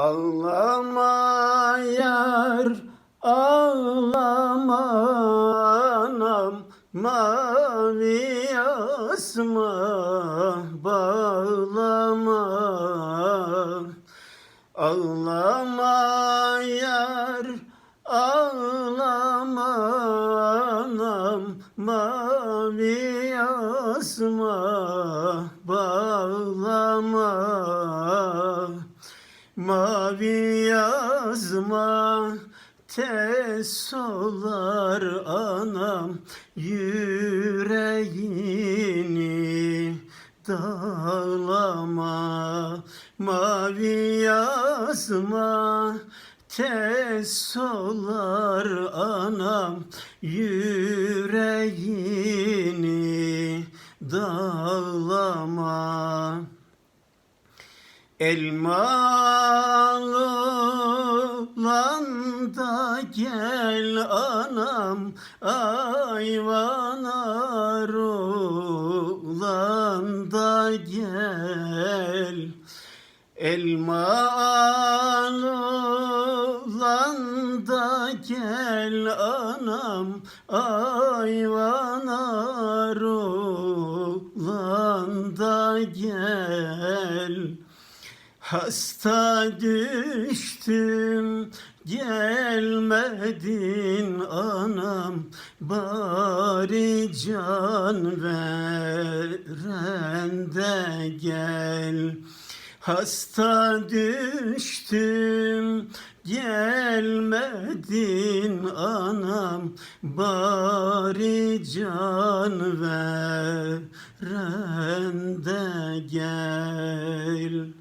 Ağlama yar, ağlama anam, mavi asma bağlama. Ağlama yar, ağlama anam, mavi asma Mavi yazma tez anam yüreğini dağlama. Mavi yazma tez anam yüreğini dağlama Landa gel anam ayvana rolanda gel. Elmalı landa gel anam ayvana rolanda gel Hasta düştüm gelmedin anam. Bari can veren de gel. Hasta düştüm gelmedin anam. Bari can veren de gel